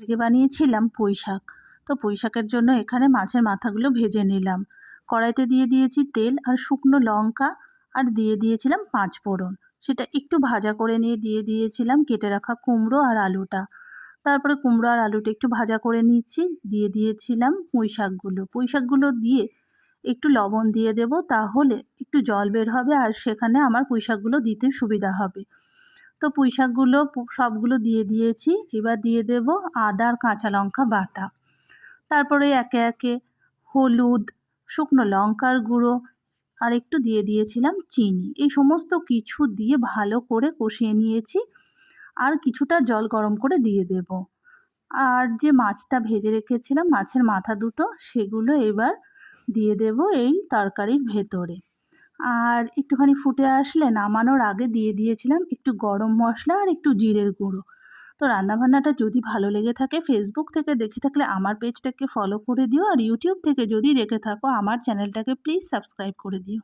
আজকে বানিয়েছিলাম পুঁই শাক। তো পুঁই শাকের জন্য এখানে মাছের মাথাগুলো ভেজে নিলাম। কড়াইতে দিয়ে দিয়েছি তেল আর শুকনো লঙ্কা আর দিয়ে দিয়েছিলাম পাঁচ ফোড়ন। সেটা একটু ভাজা করে নিয়ে দিয়ে দিয়েছিলাম কেটে রাখা কুমড়ো আর আলুটা। তারপরে কুমড়ো আর আলুটা একটু ভাজা করে নিচ্ছি, দিয়ে দিয়েছিলাম পুঁই শাকগুলো। পুঁই শাকগুলো দিয়ে একটু লবণ দিয়ে দেব, তাহলে একটু জল বের হবে আর সেখানে আমার পুঁই শাকগুলো দিতে সুবিধা হবে। তো পুঁই শাকগুলো সবগুলো দিয়ে দিয়েছি। এবার দিয়ে দেব আদা আর কাঁচা লঙ্কা বাটা। তারপরে একে একে হলুদ, শুকনো লঙ্কার গুঁড়ো আর একটু দিয়ে দিয়েছিলাম চিনি। এই সমস্ত কিছু দিয়ে ভালো করে কষিয়ে নিয়েছি আর কিছুটা জল গরম করে দিয়ে দেব। আর যে মাছটা ভেজে রেখেছিলাম, মাছের মাথা দুটো, সেগুলো এবার দিয়ে দেব এই তরকারির ভেতরে। আর একটুখানি ফুটে আসলে নামানোর আগে দিয়ে দিয়েছিলাম একটু গরম মশলা আর একটু জিরের গুঁড়ো। তো রান্নাবান্নাটা যদি ভালো লেগে থাকে ফেসবুক থেকে দেখে থাকলে আমার পেজটাকে ফলো করে দিও আর ইউটিউব থেকে যদি দেখে থাকো, আমার চ্যানেলটাকে প্লিজ সাবস্ক্রাইব করে দিও।